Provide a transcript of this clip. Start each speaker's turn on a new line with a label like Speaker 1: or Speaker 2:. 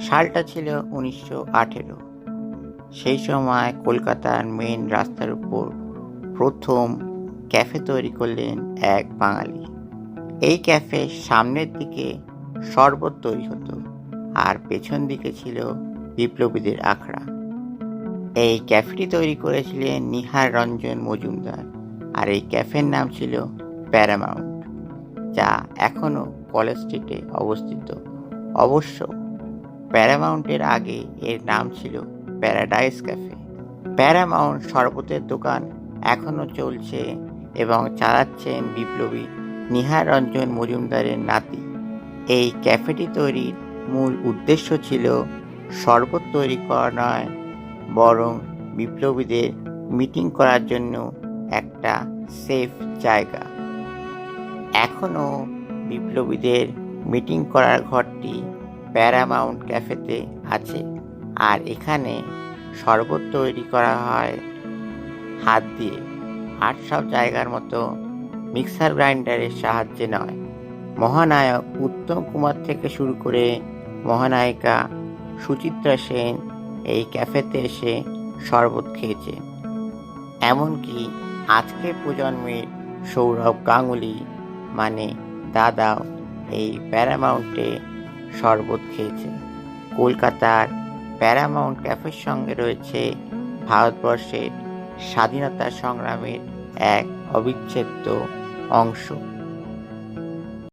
Speaker 1: সালটা ছিল উনিশশো আঠেরো। সেই সময় কলকাতার মেন রাস্তার উপর প্রথম ক্যাফে তৈরি করলেন এক বাঙালি। এই ক্যাফে সামনের দিকে শরবত তৈরি হতো আর পেছন দিকে ছিল বিপ্লবীদের আখড়া। এই ক্যাফেটি তৈরি করেছিলেন নিহার রঞ্জন মজুমদার আর এই ক্যাফের নাম ছিল প্যারামাউন্ট, যা এখনও কলেজ স্ট্রিটে অবস্থিত। অবশ্য প্যারামাউন্টের আগে এর নাম ছিল প্যারাডাইস ক্যাফে। প্যারামাউন্ট শরবতের দোকান এখনও চলছে এবং চালাচ্ছেন বিপ্লবী নিহার রঞ্জন মজুমদারের নাতি। এই ক্যাফেটি তৈরির মূল উদ্দেশ্য ছিল শরবত তৈরি করা নয়, বরং বিপ্লবীদের মিটিং করার জন্য একটা সেফ জায়গা। এখনও বিপ্লবীদের মিটিং করার ঘরটি প্যারামাউন্ট ক্যাফেতে আছে। আর এখানে শরবত তৈরি করা হয় হাত দিয়ে। আর সব জায়গার মতো মিক্সার গ্রাইন্ডারের সাহায্যে নয়। মহানায়ক উত্তম কুমার থেকে শুরু করে মহানায়িকা সুচিত্রা সেন এই ক্যাফেতে এসে শরবত খেয়েছে। এমনকি আজকের প্রজন্মের সৌরভ গাঙ্গুলি মানে দাদাও এই প্যারামাউন্টে শরবত খেয়েছে। কলকাতার প্যারামাউন্ট ক্যাফের সঙ্গে রয়েছে ভারতবর্ষের স্বাধীনতা সংগ্রামের এক অবিচ্ছেদ্য অংশ।